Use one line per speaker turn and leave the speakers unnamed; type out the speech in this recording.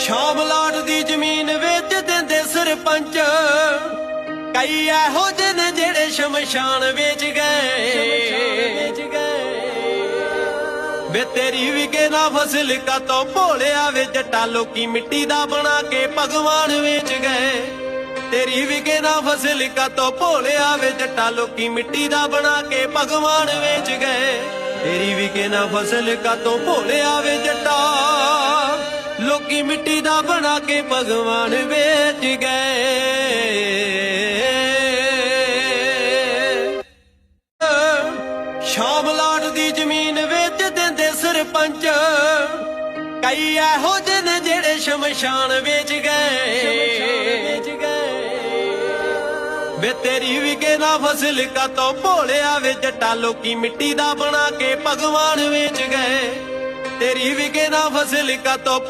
ਸ਼ਾਮ ਲਾਟ ਦੀ ਜ਼ਮੀਨ ਵੇਚ ਦਿੰਦੇ ਸਰਪੰਚ। ਕਈ ਇਹੋ ਜਿਹੇ ਨੇ ਜਿਹੜੇ ਸ਼ਮਸ਼ਾਨ ਵੇਚ ਗਏ। ਵੇ ਤੇਰੀ ਵਿਕੇ ਨਾ ਫਸਲ ਕਾ ਤੋਂ ਭੋਲਿਆ ਵੇ ਜੱਟਾ ਲੋਕੀ ਮਿੱਟੀ ਦਾ ਬਣਾ ਕੇ ਭਗਵਾਨ ਵੇਚ ਗਏ। ਤੇਰੀ ਵਿਕੇ ਨਾ ਫਸਲ ਕਾ ਤੋਂ ਭੋਲਿਆ ਵੇ ਜੱਟਾ ਲੋਕੀ ਮਿੱਟੀ ਦਾ ਬਣਾ ਕੇ ਭਗਵਾਨ ਵੇਚ ਗਏ। ਤੇਰੀ ਵਿਕੇ ਨਾ ਫਸਲ ਕਾ ਤੋਂ ਭੋਲਿਆ ਵੇ ਜੱਟਾ ਲੋਕੀ ਮਿੱਟੀ ਦਾ ਬਣਾ ਕੇ ਭਗਵਾਨ ਵੇਚ ਗਏ। ਸ਼ਾਮ ਲਾਟ ਦੀ ਜ਼ਮੀਨ ਵੇਚ ਦਿੰਦੇ ਸਰਪੰਚ। ਕਈ ਇਹੋ ਜਿਹੇ ਨੇ ਜਿਹੜੇ ਸ਼ਮਸ਼ਾਨ ਵੇਚ ਗਏ। ਵੇ ਤੇਰੀ ਵਿਕੇ ਨਾ ਫਸਲ ਕਾ ਤੋਂ ਭੋਲਿਆ ਵੇ ਜੱਟਾ ਲੋਕੀ ਮਿੱਟੀ ਦਾ ਬਣਾ ਕੇ ਭਗਵਾਨ ਵੇਚ ਗਏ। ਤੇਰੀ ਵਿਕੇ ਨਾ ਫਸਲ ਕਾ ਤੋਂ